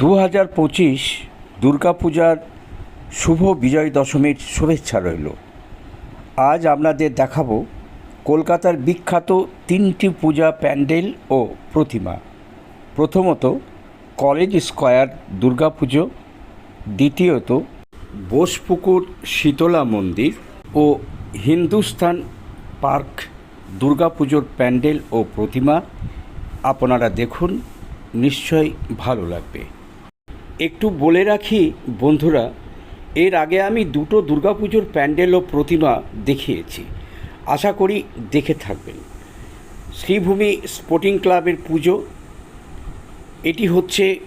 দু হাজার পঁচিশ দুর্গাপূজার শুভ বিজয় দশমীর শুভেচ্ছা রইল। আজ আপনাদের দেখাবো কলকাতার বিখ্যাত তিনটি পূজা প্যান্ডেল ও প্রতিমা। প্রথমত কলেজ স্কোয়ার দুর্গাপুজো, দ্বিতীয়ত বোসপুকুর শীতলা মন্দির ও হিন্দুস্তান পার্ক দুর্গাপুজোর প্যান্ডেল ও প্রতিমা। আপনারা দেখুন, নিশ্চয়ই ভালো লাগবে। একটু বলে রাখি, বন্ধুরা, এর আগে আমি দুটো দুর্গাপুজোর প্যান্ডেল ও প্রতিমা দেখিয়েছি। আশা করি দেখে থাকবেন। শ্রীভূমি স্পোর্টিং ক্লাবের পুজো। এটি হচ্ছে,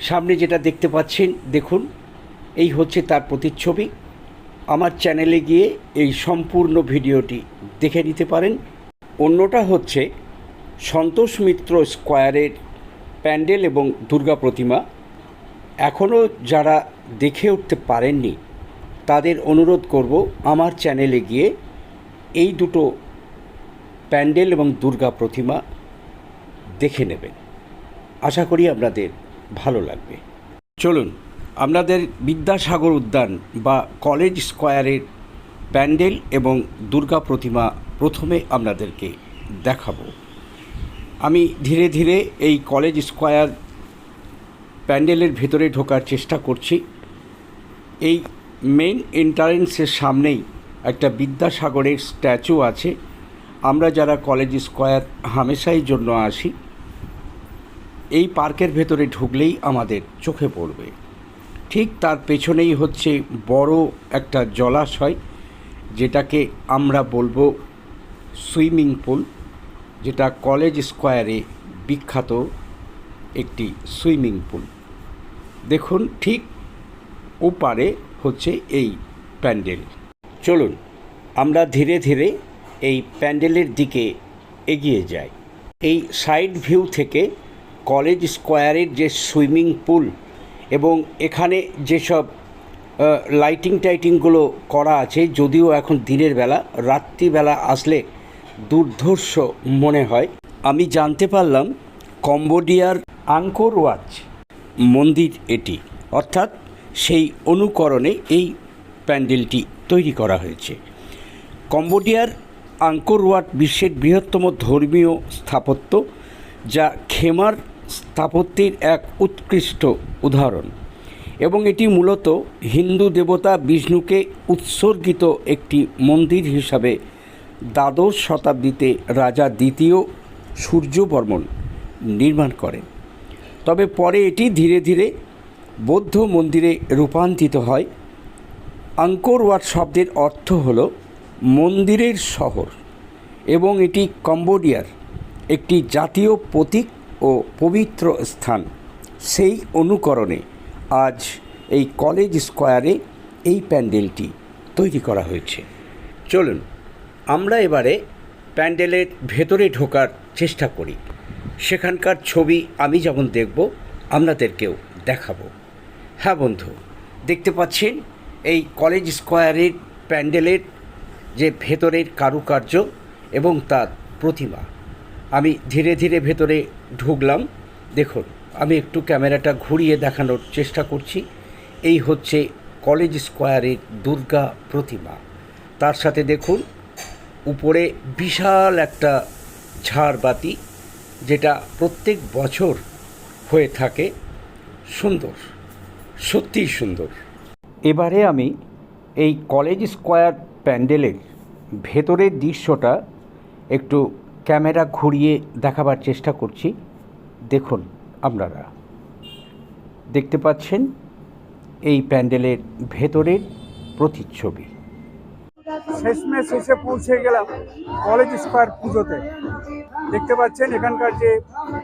সামনে যেটা দেখতে পাচ্ছেন, দেখুন, এই হচ্ছে তার প্রতিচ্ছবি। আমার চ্যানেলে গিয়ে এই সম্পূর্ণ ভিডিওটি দেখে নিতে পারেন। অন্যটা হচ্ছে, সন্তোষ মিত্র স্কোয়ারের প্যান্ডেল এবং দুর্গা প্রতিমা। এখনও যারা দেখে উঠতে পারেননি, তাদের অনুরোধ করব আমার চ্যানেলে গিয়ে এই দুটো প্যান্ডেল এবং দুর্গা প্রতিমা দেখে নেবেন। আশা করি আপনাদের ভালো লাগবে। চলুন, আপনাদের বিদ্যাসাগর উদ্যান বা কলেজ স্কোয়ারের প্যান্ডেল এবং দুর্গা প্রতিমা প্রথমে আপনাদেরকে দেখাবো। আমি ধীরে ধীরে এই কলেজ স্কোয়ার প্যান্ডেলের ভেতরে ঢোকার চেষ্টা করছি। এই মেন এন্ট্রান্সের সামনেই একটা বিদ্যাসাগরের স্ট্যাচু আছে। আমরা যারা কলেজ স্কোয়ার হামেশাই জন্য আসি, এই পার্কের ভেতরে ঢুকলেই আমাদের চোখে পড়বে। ঠিক তার পেছনেই হচ্ছে বড় একটা জলাশয়, যেটাকে আমরা বলব সুইমিং পুল, যেটা কলেজ স্কোয়ারে বিখ্যাত একটি সুইমিং পুল। দেখুন, ঠিক ওপারে হচ্ছে এই প্যান্ডেল। চলুন, আমরা ধীরে ধীরে এই প্যান্ডেলের দিকে এগিয়ে যাই। এই সাইড ভিউ থেকে কলেজ স্কোয়ারের যে সুইমিং পুল এবং এখানে যেসব লাইটিং টাইটিংগুলো করা আছে, যদিও এখন দিনের বেলা, রাত্রিবেলা আসলে দুর্ধর্ষ মনে হয়। আমি জানতে পারলাম কম্বোডিয়ার আঙ্কোর ওয়াচ মন্দির এটি। অর্থাৎ সেই অনুকরণে এই প্যান্ডেলটি তৈরি করা হয়েছে। কম্বোডিয়ার আঙ্কোর ওয়াট বিশ্বের বৃহত্তম ধর্মীয় স্থাপত্য, যা খেমার স্থাপত্যের এক উৎকৃষ্ট উদাহরণ। এবং এটি মূলত হিন্দু দেবতা বিষ্ণুকে উৎসর্গিত একটি মন্দির হিসাবে দ্বাদশ শতাব্দীতে রাজা দ্বিতীয় সূর্যবর্মন নির্মাণ করেন। তবে পরে এটি ধীরে ধীরে বৌদ্ধ মন্দিরে রূপান্তরিত হয়। আঙ্কোর ওয়াট শব্দের অর্থ হল মন্দিরের শহর এবং এটি কম্বোডিয়ার একটি জাতীয় প্রতীক ও পবিত্র স্থান। সেই অনুকরণে আজ এই কলেজ স্কোয়ারে এই প্যান্ডেলটি তৈরি করা হয়েছে। চলুন, আমরা এবারে প্যান্ডেলের ভেতরে ঢোকার চেষ্টা করি। সেখানকার ছবি আমি যেমন দেখব, আপনাদেরকেও দেখাবো। হ্যাঁ বন্ধু, দেখতে পাচ্ছেন এই কলেজ স্কোয়ারের প্যান্ডেলের যে ভেতরের কারুকার্য এবং তার প্রতিমা। আমি ধীরে ধীরে ভেতরে ঢুকলাম। দেখুন, আমি একটু ক্যামেরাটা ঘুরিয়ে দেখানোর চেষ্টা করছি। এই হচ্ছে কলেজ স্কোয়ারের দুর্গা প্রতিমা। তার সাথে দেখুন, উপরে বিশাল একটা ঝাড়বাতি যেটা প্রত্যেক বছর হয়ে থাকে সুন্দর সত্যিই সুন্দর। এবারে আমি এই কলেজ স্কোয়ার প্যান্ডেলের ভেতরের দৃশ্যটা একটু ক্যামেরা ঘুরিয়ে দেখাবার চেষ্টা করছি। দেখুন আপনারা। দেখতে পাচ্ছেন এই প্যান্ডেলের ভেতরের প্রতিচ্ছবি। শেষমেশ এসে পৌঁছে গেলাম কলেজ স্কোয়ার পুজোতে। দেখতে পাচ্ছেন এখানকার যে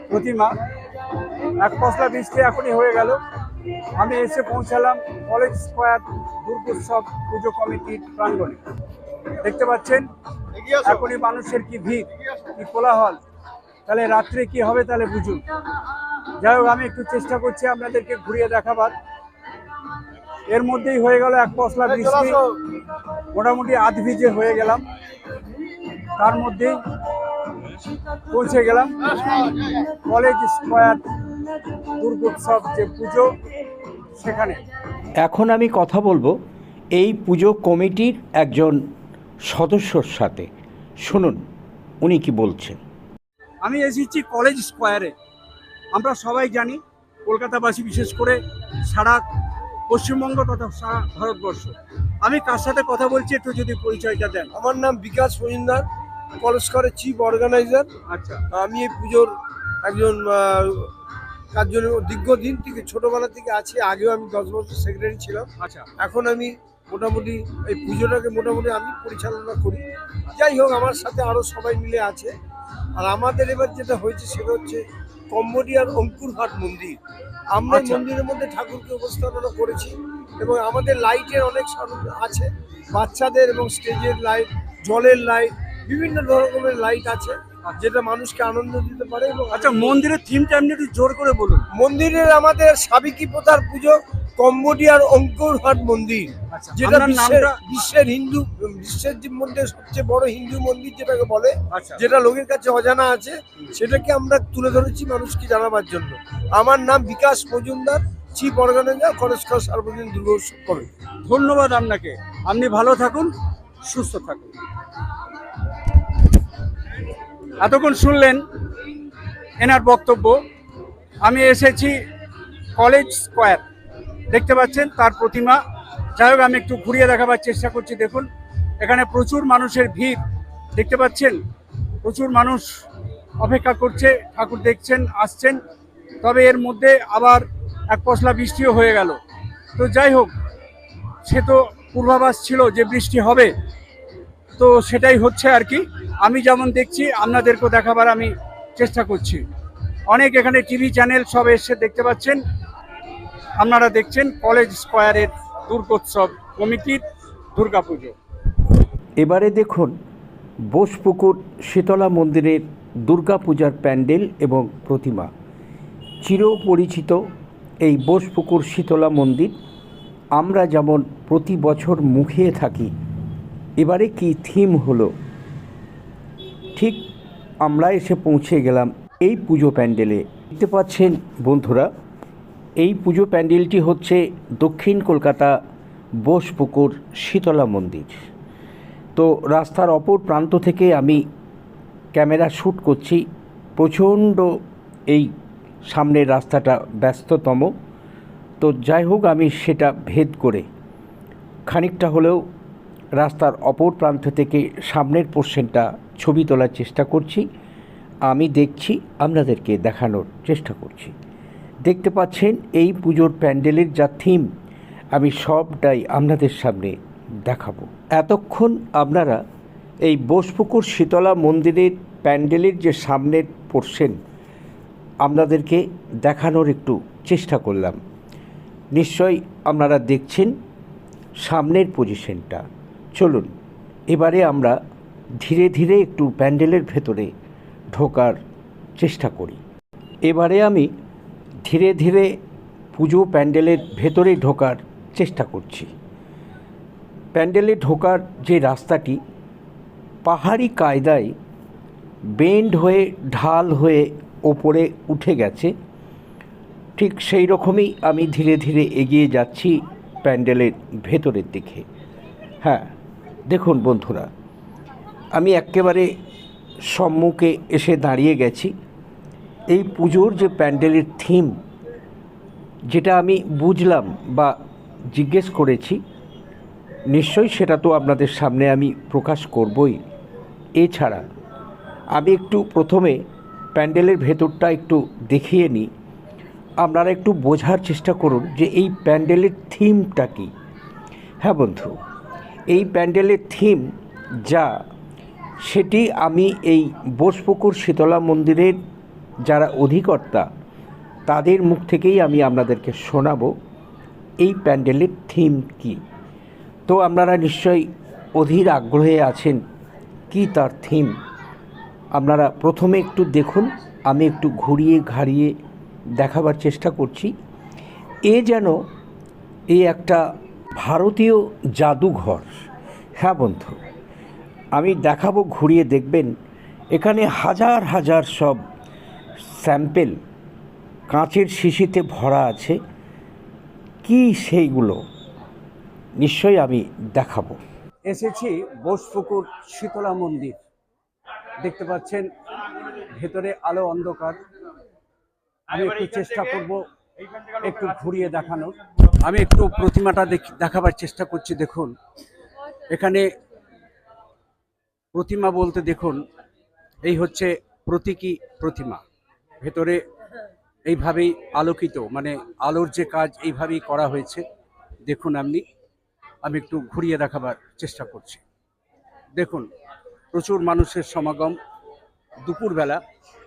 প্রতিমা। এক পশলা বৃষ্টি এখনই হয়ে গেল। আমি এসে পৌঁছালাম কলেজ স্কোয়ার দুর্গোৎসব পুজো কমিটির প্রাঙ্গণে। দেখতে পাচ্ছেন, এখনই মানুষের কি ভিড়, কি কোলাহল। তাহলে রাত্রে কি হবে তাহলে বুঝুন। যাই হোক, আমি একটু চেষ্টা করছি আপনাদেরকে ঘুরিয়ে দেখাবার। এর মধ্যেই হয়ে গেল এক পশলা বৃষ্টি। মোটামুটি আধ ভিজে হয়ে গেলাম। তার মধ্যেই পৌঁছে গেলাম। কলেজ স্কোয়ার দুর্গোৎসব যে পুজো সেখানে। এখন আমি কথা বলব এই পুজো কমিটির একজন সদস্যর সাথে। শুনুন উনি কি বলছেন। আমি এসেছি কলেজ স্কোয়ারে। আমরা সবাই জানি কলকাতাবাসী বিশেষ করে সারা পশ্চিমবঙ্গ তথা সারা ভারতবর্ষ। আমি কার সাথে কথা বলছি একটু যদি পরিচয়টা দেন। আমার নাম বিকাশ মজুমদার। কলেজকরের চিফ অর্গানাইজার আচ্ছা। আমি এই পুজোর একজন আহ, কার্য দীর্ঘদিন থেকে ছোটবেলা থেকে আছি আগেও আমি দশ বছর সেক্রেটারি ছিলাম। আচ্ছা। এখন আমি মোটামুটি এই পুজোটাকে মোটামুটি আমি পরিচালনা করি। যাই হোক আমার সাথে আরও সবাই মিলে আছে। আর আমাদের এবার যেটা হয়েছে সেটা হচ্ছে কম্বোডিয়ার অঙ্কুরহাট মন্দির। আমরা আচ্ছা। মন্দিরের মধ্যে ঠাকুরকে উপস্থাপনা করেছি এবং আমাদের লাইটের অনেক আছে। বাচ্চাদের এবং স্টেজের লাইট জলের লাইট বিভিন্ন রকমের লাইট আছে যেটা মানুষকে আনন্দ দিতে পারে এবং আচ্ছা মন্দিরের থিমটা এমনি একটু জোর করে বলুন। মন্দিরের আমাদের সাবিকি প্রথার পুজো কম্বোডিয়ার অঙ্কুরহাট মন্দির আচ্ছা যেটা বিশ্বের বিশ্বের হিন্দু বিশ্বের মধ্যে সবচেয়ে বড় হিন্দু মন্দির যেটাকে বলে আচ্ছা। যেটা লোকের কাছে অজানা আছে সেটাকে আমরা তুলে ধরেছি মানুষকে জানাবার জন্য। আমার নাম বিকাশ মজুমদার চিফ অর্গানাইজার কলেজকর সার্বজনীন দুর্গোৎসব কমিটি ধন্যবাদ আপনাকে। আপনি ভালো থাকুন সুস্থ থাকুন। এতক্ষণ শুনলেন এনার বক্তব্য। আমি এসেছি কলেজ স্কোয়ার। দেখতে পাচ্ছেন তার প্রতিমা। যাই হোক, আমি একটু ঘুরিয়ে দেখাবার চেষ্টা করছি, দেখুন। এখানে প্রচুর মানুষের ভিড়। দেখতে পাচ্ছেন? প্রচুর মানুষ অপেক্ষা করছে, ঠাকুর দেখছেন, আসছেন। তবে এর মধ্যে আবার এক পশলা বৃষ্টিও হয়ে গেল। তো যাই হোক, সে তো পূর্বাভাস ছিল যে বৃষ্টি হবে। তো সেটাই হচ্ছে আর কি। আমি যেমন দেখছি, আপনাদেরকেও দেখাবার আমি চেষ্টা করছি। অনেক এখানে টিভি চ্যানেল সব এসে দেখতে পাচ্ছেন। আপনারা দেখছেন কলেজ স্কোয়ারের দুর্গোৎসব কমিটির দুর্গাপুজো। এবারে দেখুন, বোসপুকুর শীতলা মন্দিরের দুর্গাপূজার প্যান্ডেল এবং প্রতিমা। চিরপরিচিত এই বোসপুকুর শীতলা মন্দির। আমরা যেমন প্রতি বছর মুখিয়ে থাকি এবারে কি থিম হলো? ঠিক আমরা এসে পৌঁছে গেলাম এই পুজো প্যান্ডেলে। দেখতে পাচ্ছেন বন্ধুরা, এই পুজো প্যান্ডেলটি হচ্ছে দক্ষিণ কলকাতা বোসপুকুর শীতলা মন্দির। তো রাস্তার অপর প্রান্ত থেকে আমি ক্যামেরা শ্যুট করছি। প্রচণ্ড এই সামনের রাস্তাটা ব্যস্ততম। তো যাই হোক, আমি সেটা ভেদ করে খানিকটা হলেও রাস্তার অপর প্রান্ত থেকে সামনের পোর্শনটা ছবি তোলার চেষ্টা করছি। আমি দেখছি, আপনাদেরকে দেখানোর চেষ্টা করছি। দেখতে পাচ্ছেন, এই পুজোর প্যান্ডেলের যা থিম আমি সবটাই আপনাদের সামনে দেখাবো। এতক্ষণ আপনারা এই বোসপুকুর শীতলা মন্দিরের প্যান্ডেলের যে সামনের পোর্শন, আপনাদেরকে দেখানোর একটু চেষ্টা করলাম। নিশ্চয়ই আপনারা দেখছেন সামনের পজিশনটা চলুন, এবারে আমরা ধীরে ধীরে একটু প্যান্ডেলের ভেতরে ঢোকার চেষ্টা করি। এবারে আমি ধীরে ধীরে পুজো প্যান্ডেলের ভেতরে ঢোকার চেষ্টা করছি। প্যান্ডেলে ঢোকার যে রাস্তাটি, পাহাড়ি কায়দায় বেন্ড হয়ে, ঢাল হয়ে ওপরে উঠে গেছে, ঠিক সেই রকমই আমি ধীরে ধীরে এগিয়ে যাচ্ছি প্যান্ডেলের ভেতরের দিকে। হ্যাঁ দেখুন বন্ধুরা, আমি একেবারে সম্মুখে এসে দাঁড়িয়ে গেছি। এই পুজোর যে প্যান্ডেলের থিম, যেটা আমি বুঝলাম বা জিজ্ঞেস করেছি, নিশ্চয়ই সেটা তো আপনাদের সামনে আমি প্রকাশ করবই। এছাড়া আমি একটু প্রথমে প্যান্ডেলের ভেতরটা একটু দেখিয়ে নিই। আপনারা একটু বোঝার চেষ্টা করুন যে এই প্যান্ডেলের থিমটা কী। হ্যাঁ বন্ধু। এই প্যান্ডেলের থিম যা, সেটি আমি এই বোসপুকুর শীতলা মন্দিরের যারা অধিকর্তা, তাদের মুখ থেকেই আমি আপনাদেরকে শোনাবো এই প্যান্ডেলের থিম কী। তো আপনারা নিশ্চয়ই অধীর আগ্রহে আছেন কি তার থিম। আপনারা প্রথমে একটু দেখুন, আমি একটু ঘুরিয়ে ঘাড়িয়ে দেখাবার চেষ্টা করছি। এ যেন এ একটা ভারতীয় জাদুঘর। হ্যাঁ বন্ধু, আমি দেখাবো, ঘুরিয়ে দেখবেন। এখানে হাজার হাজার সব স্যাম্পেল কাঁচের শিশিতে ভরা আছে। কি সেইগুলো? নিশ্চয়ই আমি দেখাবো। এসেছি বোসপুকুর শীতলা মন্দির। দেখতে পাচ্ছেন, ভেতরে আলো অন্ধকার। আমি একটু চেষ্টা করব একটু ঘুরিয়ে দেখানোর। আমি একটু প্রতিমাটা দেখ- দেখাবার চেষ্টা করছি, দেখুন। এখানে প্রতিমা বলতে দেখুন, এই হচ্ছে প্রতীকী প্রতিমা। ভেতরে এইভাবেই আলোকিত মানে আলোর যে কাজ এইভাবেই করা হয়েছে। দেখুন আপনি, আমি একটু ঘুরিয়ে দেখাবার চেষ্টা করছি। দেখুন, প্রচুর মানুষের সমাগম দুপুরবেলা।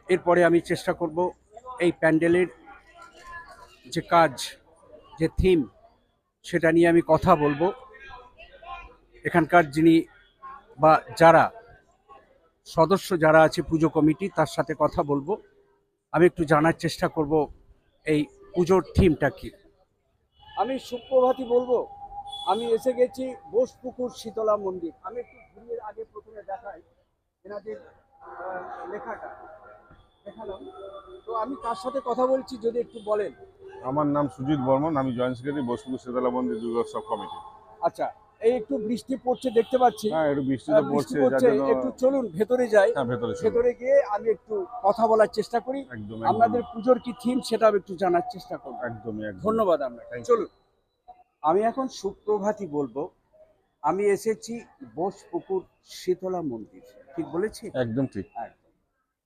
এরপরে আমি চেষ্টা করব এই প্যান্ডেলের যে কাজ যে থিম সেটা নিয়ে আমি কথা বলব। এখানকার যিনি বা যারা সদস্য যারা আছে পুজো কমিটি, তার সাথে কথা বলব। আমি একটু জানার চেষ্টা করব এই পুজোর থিমটা কি আমি সুপ্রভাতী বলব, আমি এসে গেছি বোসপুকুর শীতলা মন্দির। আমি একটু ঘুরিয়ে আগে প্রথমে দেখাই এনাদের লেখাটা। দেখালাম। তো আমি কার সাথে কথা বলছি যদি একটু বলেন? আমার নাম সুজিত বর্মন আমি জয়েন্ট সেক্রেটারি বসপুর শীতলা মন্দির দুর্গোৎসব কমিটি। আচ্ছা এই একটু বৃষ্টি পড়ছে দেখতে পাচ্ছি। হ্যাঁ একটু বৃষ্টি তো পড়ছে একটু চলুন ভেতরে যাই। হ্যাঁ ভেতরে ভেতরে গিয়ে আমি একটু কথা বলার চেষ্টা করি। আপনাদের পুজোর কি থিম সেটা একটু জানার চেষ্টা করব। একদমই একদম ধন্যবাদ আপনাকে. চলুন। আমি এখন সুপ্রভাতী বলব। আমি এসেছি বোসপুকুর শীতলা মন্দির ঠিক বলেছি? একদম ঠিক।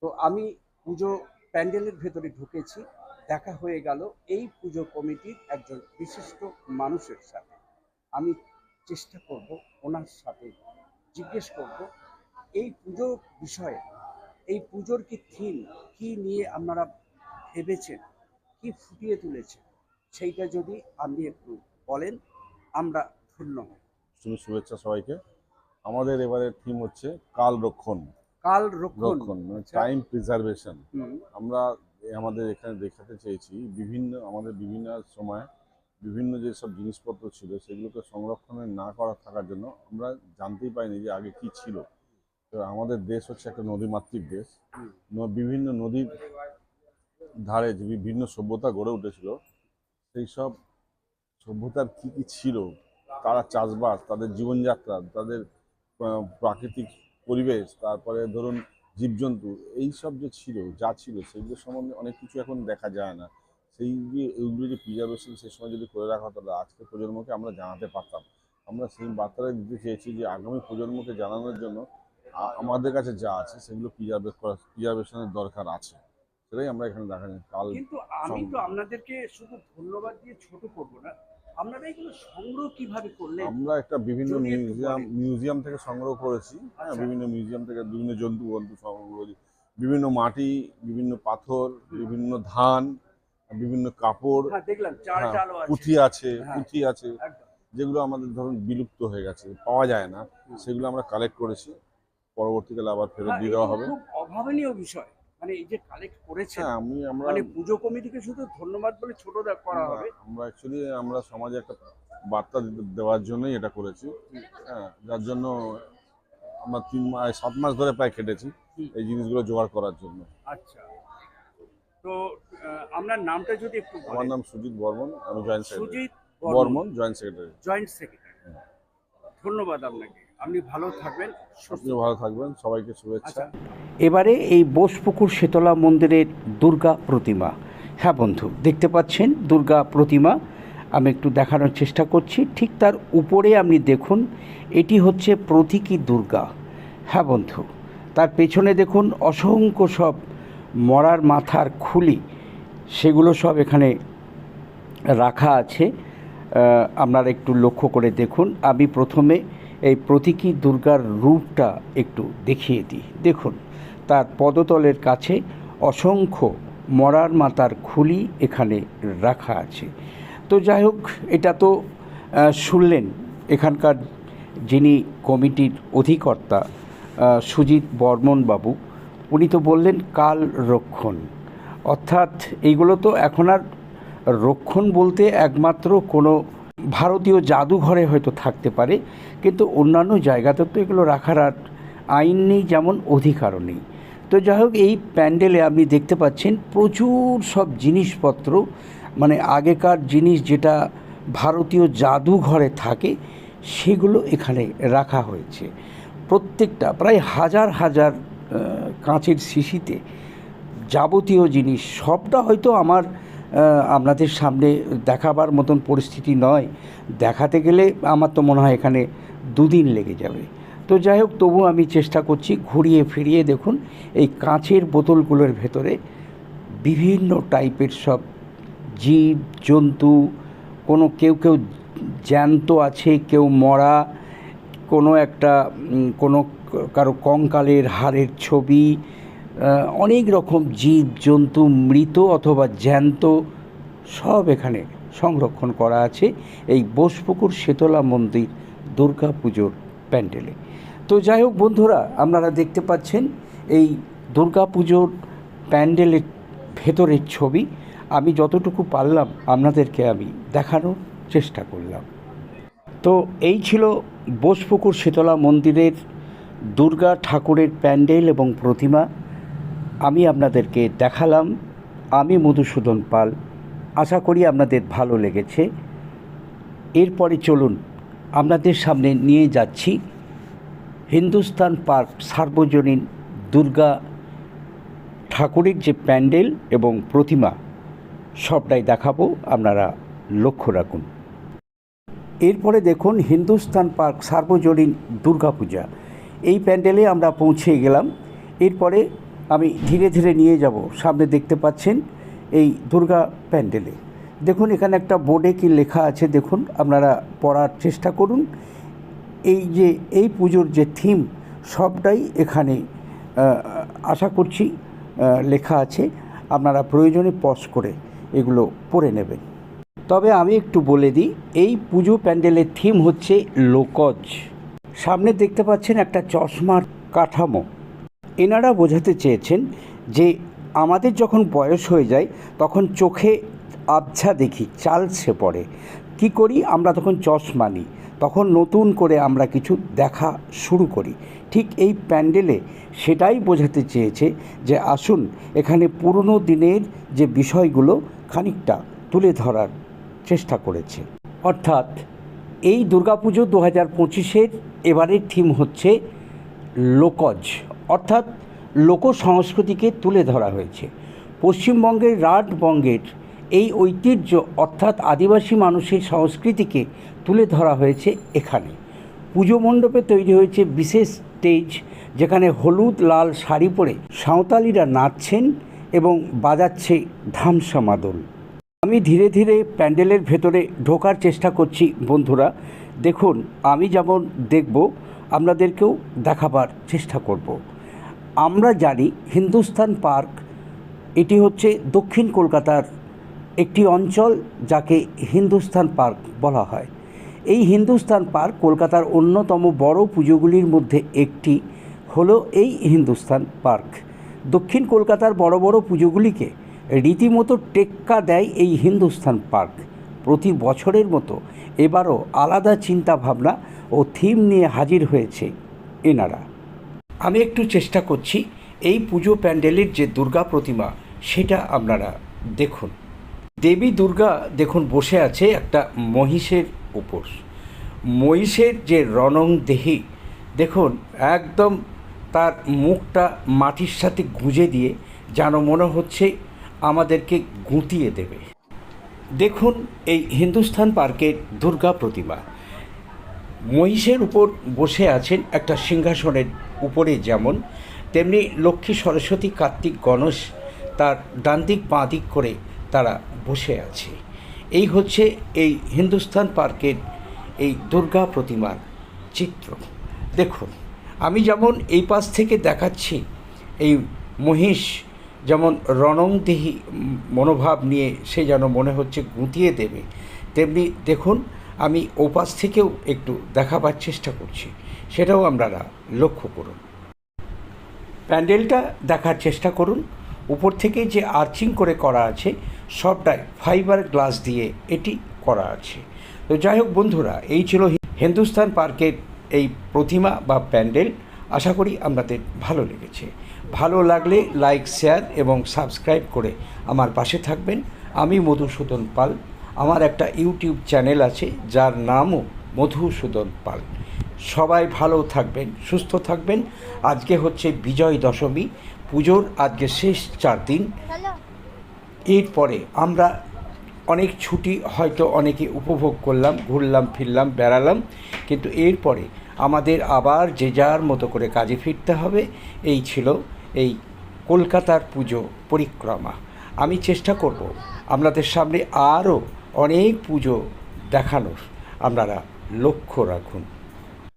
তো আমি পুজো প্যান্ডেলের ভেতরে ঢুকেছি। দেখা হয়ে গেল এই পুজো কমিটির একজন বিশিষ্ট মানুষের সাথে। আমি চেষ্টা করব ওনার সাথে জিজ্ঞেস করব এই পুজো বিষয়ে এই পুজোর কি থিম কি নিয়ে আপনারা ভেবেছেন কি ফুটিয়ে তুলেছেন সেইটা যদি আপনি একটু বলেন আমরা ধন্য। শুভ শুভেচ্ছা সবাইকে। আমাদের এবারে থিম হচ্ছে কাল রক্ষণ। কাল রক্ষণ। রক্ষণ মানে আচ্ছা। টাইম প্রিজার্ভেশন আমরা আমাদের এখানে দেখাতে চেয়েছি বিভিন্ন আমাদের বিভিন্ন সময় বিভিন্ন যেসব জিনিসপত্র ছিল সেগুলোকে সংরক্ষণে না করা থাকার জন্য আমরা জানতেই পাইনি যে আগে কি ছিল। তো আমাদের দেশ হচ্ছে একটা নদীমাতৃক দেশ। বিভিন্ন নদীর ধারে যে বিভিন্ন সভ্যতা গড়ে উঠেছিল, সেই সব সভ্যতার কি কি ছিল তারা চাষবাস, তাদের জীবনযাত্রা, তাদের প্রাকৃতিক পরিবেশ, তারপরে ধরুন জীবজন্তু এই সব যে ছিল যা ছিল সেগুলো সম্বন্ধে অনেক কিছু এখন দেখা যায় না। সেই যে এইগুলো যে প্রিজার্ভেশন সেই সময় যদি করে রাখা হতো তাহলে আজকের প্রজন্মকে আমরা জানাতে পারতাম। আমরা সেই বার্তাটা দিতে চেয়েছি যে আগামী প্রজন্মকে জানানোর জন্য আমাদের কাছে যা আছে সেগুলো প্রিজার্ভেট করা প্রিজার্ভেশনের দরকার আছে। সেটাই আমরা এখানে দেখা যায়। কাল কিন্তু আমি তো আপনাদেরকে শুধু ধন্যবাদ দিয়ে ছোট করব না আপনারা এগুলো সংগ্রহ কীভাবে করলেন? আমরা একটা বিভিন্ন মিউজিয়াম মিউজিয়াম থেকে সংগ্রহ করেছি। হ্যাঁ আচ্ছা। বিভিন্ন মিউজিয়াম থেকে বিভিন্ন জন্তু বন্তু সংগ্রহ করেছি। বিভিন্ন মাটি বিভিন্ন পাথর বিভিন্ন ধান বিভিন্ন কাপড়। হ্যাঁ দেখলাম চাল হ্যাঁ, চালও আছে। পুঁথি আছে হ্যাঁ। পুঁথি আছে। যেগুলো আমাদের ধরুন বিলুপ্ত হয়ে গেছে পাওয়া যায় না। সেগুলো আমরা কালেক্ট করেছি। পরবর্তীকালে আবার ফেরত হ্যাঁ, দিয়ে দেওয়া হবে। অভাবনীয় বিষয়। মানে এই যে কালেক্ট করেছেন হ্যাঁ আমি আমরা মানে পুজো কমিটিকে শুধু ধন্যবাদ বলে ছোট করা হবে? আমরা অ্যাকচুয়ালি আমরা সমাজে একটা বার্তা দেওয়ার জন্যই এটা করেছি। হ্যাঁ যার জন্য আমরা তিন মাস সাত মাস ধরে প্রায় কেটেছি এই জিনিসগুলো জোগাড় করার জন্য। আচ্ছা। তো আপনার নামটা যদি একটু আমার নাম সুজিত বর্মন আমি joint secretary Sujit Barman Barman. Joint secretary joint secretary ধন্যবাদ আপনাকে। আপনি ভালো থাকবেন সুস্থ ভালো থাকবেন সবাইকে শুভেচ্ছা। আচ্ছা। এবারে এই বোসপুকুর শীতলা মন্দিরের দুর্গা প্রতিমা। হ্যাঁ বন্ধু দেখতে পাচ্ছেন দুর্গা প্রতিমা। আমি একটু দেখানোর চেষ্টা করছি। ঠিক তার উপরে আপনি দেখুন এটি হচ্ছে প্রতীকী দুর্গা। হ্যাঁ বন্ধু তার পেছনে দেখুন অসংখ্য সব মরার মাথার খুলি। সেগুলো সব এখানে রাখা আছে। আপনারা একটু লক্ষ্য করে দেখুন। আমি প্রথমে এই প্রতীকী দুর্গার রূপটা একটু দেখিয়ে দিই। দেখুন, তার পদতলের কাছে অসংখ্য মরার মাতার খুলি এখানে রাখা আছে। তো যাই হোক, এটা তো শুনলেন এখানকার যিনি কমিটির অধিকর্তা সুজিত বর্মন বাবু, উনি তো বললেন কাল রক্ষণ। অর্থাৎ এইগুলো তো এখন আর রক্ষণ বলতে একমাত্র কোনো ভারতীয় জাদুঘরে হয়তো থাকতে পারে, কিন্তু অন্যান্য জায়গাতে তো এগুলো রাখার আর আইন নেই, যেমন অধিকারও নেই। তো যাই হোক, এই প্যান্ডেলে আপনি দেখতে পাচ্ছেন প্রচুর সব জিনিসপত্র মানে আগেকার জিনিস যেটা ভারতীয় জাদুঘরে থাকে, সেগুলো এখানে রাখা হয়েছে। প্রত্যেকটা, প্রায় হাজার হাজার কাঁচের শিশিতে যাবতীয় জিনিস, সবটা হয়তো আমার আপনাদের সামনে দেখাবার মতন পরিস্থিতি নয়। দেখাতে গেলে আমার তো মনে হয় এখানে দুদিন লেগে যাবে। তো যাই হোক তবু আমি চেষ্টা করছি ঘুরিয়ে ফিরিয়ে দেখুন, এই কাঁচের বোতলগুলোর ভেতরে বিভিন্ন টাইপের সব জীব, জন্তু, কোনো কেউ কেউ জ্যান্ত আছে, কেউ মরা, কোনো একটা কোনো কারও কঙ্কালের হাড়ের ছবি অনেক রকম জীব, জন্তু, মৃত অথবা জ্যান্ত সব এখানে সংরক্ষণ করা আছে এই বোসপুকুর শীতলা মন্দির দুর্গা পুজোর প্যান্ডেলে। তো যাই হোক বন্ধুরা, আপনারা দেখতে পাচ্ছেন এই দুর্গা পুজোর প্যান্ডেলের ভেতরের ছবি। আমি যতটুকু পারলাম আপনাদেরকে আমি দেখানোর চেষ্টা করলাম। তো এই ছিল বোসপুকুর শীতলা মন্দিরের দুর্গা ঠাকুরের প্যান্ডেল এবং প্রতিমা। আমি আপনাদেরকে দেখালাম আমি মধুসূদন পাল। আশা করি আপনাদের ভালো লেগেছে। এরপরে চলুন, আপনাদের সামনে নিয়ে যাচ্ছি হিন্দুস্তান পার্ক সার্বজনীন দুর্গা ঠাকুরের যে প্যান্ডেল এবং প্রতিমা, সবটাই দেখাবো, আপনারা লক্ষ্য রাখুন। এরপরে দেখুন হিন্দুস্তান পার্ক সার্বজনীন দুর্গাপূজা। এই প্যান্ডেলে আমরা পৌঁছে গেলাম। এরপরে আমি ধীরে ধীরে নিয়ে যাব। সামনে দেখতে পাচ্ছেন এই দুর্গা প্যান্ডেলে দেখুন, এখানে একটা বোর্ডে কি লেখা আছে, দেখুন, আপনারা পড়ার চেষ্টা করুন। এই যে, এই পুজোর যে থিম সবটাই এখানে আশা করছি লেখা আছে। আপনারা প্রয়োজনে পজ করে এগুলো পড়ে নেবেন। তবে আমি একটু বলে দিই, এই পুজো প্যান্ডেলের থিম হচ্ছে লোকজ। সামনে দেখতে পাচ্ছেন একটা চশমার কাঠামো। এনারা বোঝাতে চেয়েছেন যে আমাদের যখন বয়স হয়ে যায়, তখন চোখে আবছা দেখি চালছে পড়ে। কি করি? আমরা তখন চশমা নিই। তখন নতুন করে আমরা কিছু দেখা শুরু করি। ঠিক এই প্যান্ডেলে সেটাই বোঝাতে চেয়েছে যে আসুন, এখানে পুরনো দিনের যে বিষয়গুলো খানিকটা তুলে ধরার চেষ্টা করেছে। অর্থাৎ এই দুর্গাপুজো দু হাজার পঁচিশের এবারের থিম হচ্ছে লোকজ। অর্থাৎ লোক সংস্কৃতিকে তুলে ধরা হয়েছে। পশ্চিমবঙ্গের রাটবঙ্গের এই ঐতিহ্য অর্থাৎ আদিবাসী মানুষের সংস্কৃতিকে তুলে ধরা হয়েছে এখানে। পুজো মণ্ডপে তৈরি হয়েছে বিশেষ স্টেজ, যেখানে হলুদ, লাল শাড়ি পরে সাঁওতালিরা নাচছেন এবং বাজাচ্ছে ধামসা মাদল আমি ধীরে ধীরে প্যান্ডেলের ভেতরে ঢোকার চেষ্টা করছি, বন্ধুরা। দেখুন, আমি যেমন দেখব, আপনাদেরকেও দেখাবার চেষ্টা করব। আমরা জানি হিন্দুস্তান পার্ক, এটি হচ্ছে দক্ষিণ কলকাতার একটি অঞ্চল যাকে হিন্দুস্তান পার্ক বলা হয়। এই হিন্দুস্তান পার্ক কলকাতার অন্যতম বড় পুজোগুলির মধ্যে একটি হলো এই হিন্দুস্তান পার্ক। দক্ষিণ কলকাতার বড় বড় পুজোগুলিকে রীতিমতো টেক্কা দেয় এই হিন্দুস্তান পার্ক। প্রতি বছরের মতো এবারও আলাদা চিন্তা ভাবনা ও থিম নিয়ে হাজির হয়েছে এনারা। আমি একটু চেষ্টা করছি এই পুজো প্যান্ডেলের যে দুর্গা প্রতিমা, সেটা আপনারা দেখুন। দেবী দুর্গা দেখুন, বসে আছে একটা মহিষের উপর। মহিষের যে রণং দেহি, দেখুন, একদম তার মুখটা মাটির সাথে গুঁজে দিয়ে যেন মনে হচ্ছে আমাদেরকে গুঁতিয়ে দেবে। দেখুন, এই হিন্দুস্থান পার্কের দুর্গা প্রতিমা। মহিষের উপর বসে আছেন একটা সিংহাসনের উপরে যেমন, তেমনি লক্ষ্মী সরস্বতী কার্তিক গণেশ তার ডান দিক, বাঁ দিক করে তারা বসে আছে। এই হচ্ছে এই হিন্দুস্তান পার্কের এই দুর্গা প্রতিমার চিত্র। দেখুন, আমি যেমন এই পাশ থেকে দেখাচ্ছি, এই মহিষ যেমন রণংদেহী মনোভাব নিয়ে সে যেন মনে হচ্ছে গুঁতিয়ে দেবে, তেমনি দেখুন, আমি ওপাশ থেকেও একটু দেখাবার চেষ্টা করছি। সেটাও আপনারা লক্ষ্য করুন। প্যান্ডেলটা দেখার চেষ্টা করুন। উপর থেকে যে আর্চিং করে করা আছে, সবটাই ফাইবার গ্লাস দিয়ে এটি করা আছে। তো যাই হোক বন্ধুরা, এই ছিল হিন্দুস্তান পার্কের এই প্রতিমা বা প্যান্ডেল। আশা করি আপনাদের ভালো লেগেছে। ভালো লাগলে লাইক, শেয়ার এবং সাবস্ক্রাইব করে আমার পাশে থাকবেন। আমি মধুসূদন পাল। আমার একটা ইউটিউব চ্যানেল আছে, যার নামও মধুসূদন পাল। সবাই ভালো থাকবেন সুস্থ থাকবেন। আজকে হচ্ছে বিজয় দশমী পুজোর আজকে শেষ চার দিন। এরপরে আমরা অনেক ছুটি হয়তো অনেকে উপভোগ করলাম ঘুরলাম ফিরলাম বেড়ালাম কিন্তু এরপরে আমাদের আবার যে যার মতো করে কাজে ফিরতে হবে এই ছিল এই কলকাতার পুজো পরিক্রমা। আমি চেষ্টা করব আপনাদের সামনে আরও অনেক পুজো দেখানোর। আপনারা লক্ষ্য রাখুন।